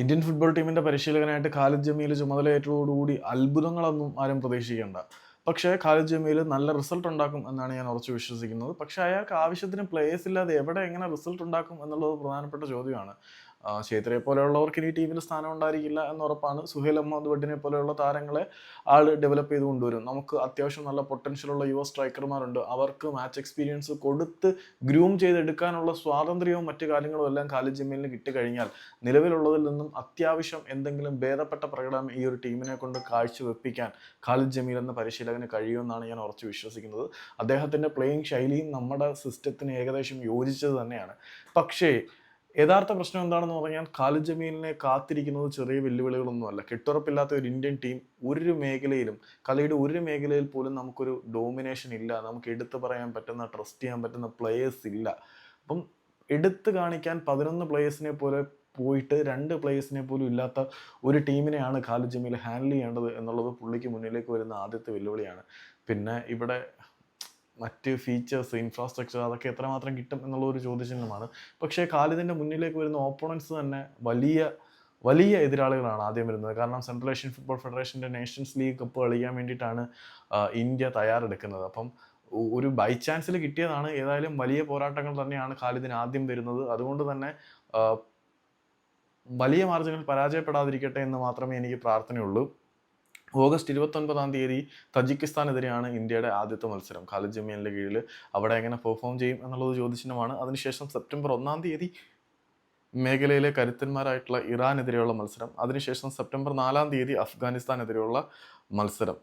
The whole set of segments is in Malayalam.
ഇന്ത്യൻ ഫുട്ബോൾ ടീമിന്റെ പരിശീലകനായിട്ട് ഖാലിദ് ജമീൽ ചുമതലയേറ്റതോടുകൂടി അത്ഭുതങ്ങളൊന്നും ആരും പ്രതീക്ഷിക്കേണ്ട. പക്ഷേ ഖാലിദ് ജമീൽ നല്ല റിസൾട്ട് ഉണ്ടാക്കും എന്നാണ് ഞാൻ ഉറച്ചു വിശ്വസിക്കുന്നത്. പക്ഷേ അയാൾക്ക് ആവശ്യത്തിന് പ്ലേയേഴ്സ് ഇല്ലാതെ എവിടെ എങ്ങനെ റിസൾട്ട് ഉണ്ടാക്കും എന്നുള്ളത് പ്രധാനപ്പെട്ട ചോദ്യമാണ്. ഛേത്രിയെ പോലെയുള്ളവർക്ക് ഇനി ടീമിൽ സ്ഥാനം ഉണ്ടായിരിക്കില്ല എന്ന് ഉറപ്പാണ്. സുഹേൽ അഹമ്മദ് ബഡിനെ പോലെയുള്ള താരങ്ങളെ ആൾ ഡെവലപ്പ് ചെയ്ത് കൊണ്ടുവരും. നമുക്ക് അത്യാവശ്യം നല്ല പൊട്ടൻഷ്യലുള്ള യുവ സ്ട്രൈക്കർമാരുണ്ട് അവർക്ക് മാച്ച് എക്സ്പീരിയൻസ് കൊടുത്ത് ഗ്രൂം ചെയ്തെടുക്കാനുള്ള സ്വാതന്ത്ര്യവും മറ്റു കാര്യങ്ങളും എല്ലാം ഖാലിദ് ജമീലിന് കിട്ടിക്കഴിഞ്ഞാൽ നിലവിലുള്ളതിൽ നിന്നും അത്യാവശ്യം എന്തെങ്കിലും ഭേദപ്പെട്ട പ്രകടനം ഈ ഒരു ടീമിനെ കൊണ്ട് കാഴ്ചവെപ്പിക്കാൻ ഖാലിദ് ജമീൽ എന്ന പരിശീലകന് കഴിയുമെന്നാണ് ഞാൻ ഉറച്ചു വിശ്വസിക്കുന്നത്. അദ്ദേഹത്തിന്റെ പ്ലേയിങ് ശൈലിയും നമ്മുടെ സിസ്റ്റത്തിന് ഏകദേശം യോജിച്ചത് തന്നെയാണ്. പക്ഷേ യഥാർത്ഥ പ്രശ്നം എന്താണെന്ന് പറഞ്ഞാൽ ഖാലിദ് ജമീലിനെ കാത്തിരിക്കുന്നത് ചെറിയ വെല്ലുവിളികളൊന്നുമല്ല കെട്ടുറപ്പില്ലാത്ത ഒരു ഇന്ത്യൻ ടീം ഒരു മേഖലയിലും കളിയുടെ ഒരു മേഖലയിൽ പോലും നമുക്കൊരു ഡോമിനേഷൻ ഇല്ല. നമുക്ക് എടുത്തു പറയാൻ പറ്റുന്ന ട്രസ്റ്റ് ചെയ്യാൻ പറ്റുന്ന പ്ലേയേഴ്സ് ഇല്ല. അപ്പം എടുത്തു കാണിക്കാൻ പതിനൊന്ന് പ്ലേയേഴ്സിനെ പോലെ പോയിട്ട് രണ്ട് പ്ലേയേഴ്സിനെ പോലും ഇല്ലാത്ത ഒരു ടീമിനെയാണ് ഖാലിദ് ജമീൽ ഹാൻഡിൽ ചെയ്യേണ്ടത് എന്നുള്ളത് പുള്ളിക്ക് മുന്നിലേക്ക് വരുന്ന ആദ്യത്തെ വെല്ലുവിളിയാണ്. പിന്നെ ഇവിടെ മറ്റ് ഫീച്ചേഴ്സ് ഇൻഫ്രാസ്ട്രക്ചർ അതൊക്കെ എത്രമാത്രം കിട്ടും എന്നുള്ള ഒരു ചോദ്യചിഹ്നമാണ്. പക്ഷേ കാലിദിന്റെ മുന്നിലേക്ക് വരുന്ന ഓപ്പോണൻസ് തന്നെ വലിയ വലിയ എതിരാളികളാണ് ആദ്യം വരുന്നത്. കാരണം സെൻട്രൽ ഏഷ്യൻ ഫുട്ബോൾ ഫെഡറേഷന്റെ നേഷൻസ് ലീഗ് കപ്പ് കളിക്കാൻ വേണ്ടിയിട്ടാണ് ഇന്ത്യ തയ്യാറെടുക്കുന്നത്. അപ്പം ഒരു ബൈ ചാൻസിൽ കിട്ടിയതാണ്. ഏതായാലും വലിയ പോരാട്ടങ്ങൾ തന്നെയാണ് ഖാലിദിന് ആദ്യം വരുന്നത്. അതുകൊണ്ട് തന്നെ വലിയ മാർജിനിൽ പരാജയപ്പെടാതിരിക്കട്ടെ എന്ന് മാത്രമേ എനിക്ക് പ്രാർത്ഥനയുള്ളൂ. ഓഗസ്റ്റ് ഇരുപത്തൊൻപതാം തീയതി തജിക്കിസ്ഥാനെതിരെയാണ് ഇന്ത്യയുടെ ആദ്യത്തെ മത്സരം. ഖാലിദ് ജമീലിന്റെ കീഴിൽ അവിടെ എങ്ങനെ പെർഫോം ചെയ്യും എന്നുള്ളത് ചോദ്യചിഹ്നമാണ്. അതിനുശേഷം സെപ്റ്റംബർ ഒന്നാം തീയതി മേഖലയിലെ കരുത്തന്മാരായിട്ടുള്ള ഇറാനെതിരെയുള്ള മത്സരം. അതിനുശേഷം സെപ്റ്റംബർ നാലാം തീയതി അഫ്ഗാനിസ്ഥാനെതിരെയുള്ള മത്സരം.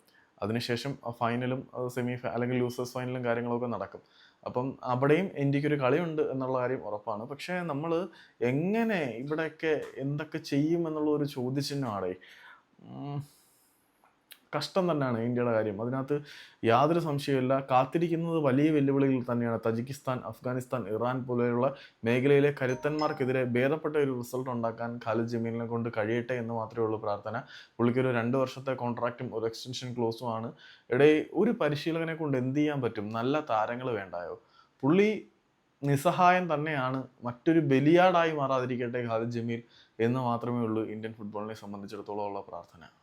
അതിനുശേഷം ഫൈനലും സെമി അല്ലെങ്കിൽ ലൂസേഴ്സ് ഫൈനലും കാര്യങ്ങളൊക്കെ നടക്കും. അപ്പം അവിടെയും ഇന്ത്യക്കൊരു കളിയുണ്ട് എന്നുള്ള കാര്യം ഉറപ്പാണ്. പക്ഷേ നമ്മൾ എങ്ങനെ ഇവിടെയൊക്കെ എന്തൊക്കെ ചെയ്യും എന്നുള്ള ഒരു ചോദ്യചിഹ്നമാണ്. കഷ്ടം തന്നെയാണ് ഇന്ത്യയുടെ കാര്യം. അതിനകത്ത് യാതൊരു സംശയമില്ല കാത്തിരിക്കുന്നത് വലിയ വെല്ലുവിളികൾ തന്നെയാണ്. തജിക്കിസ്ഥാൻ അഫ്ഗാനിസ്ഥാൻ ഇറാൻ പോലെയുള്ള മേഖലയിലെ കരുത്തന്മാർക്കെതിരെ ഭേദപ്പെട്ട ഒരു റിസൾട്ട് ഉണ്ടാക്കാൻ ഖാലിദ് ജമീലിനെ കൊണ്ട് കഴിയട്ടെ എന്ന് മാത്രമേ ഉള്ളൂ പ്രാർത്ഥന. പുള്ളിക്കൊരു രണ്ട് വർഷത്തെ കോൺട്രാക്റ്റും ഒരു എക്സ്റ്റൻഷൻ ക്ലോസും ആണ്. ഇടയിൽ ഒരു പരിശീലകനെ കൊണ്ട് എന്ത് ചെയ്യാൻ പറ്റും? നല്ല താരങ്ങൾ വേണ്ടായോ? പുള്ളി നിസ്സഹായം തന്നെയാണ് മറ്റൊരു ബലിയാടായി മാറാതിരിക്കട്ടെ ഖാലിദ് ജമീൽ എന്ന് മാത്രമേ ഉള്ളൂ ഇന്ത്യൻ ഫുട്ബോളിനെ സംബന്ധിച്ചിടത്തോളം ഉള്ള പ്രാർത്ഥന.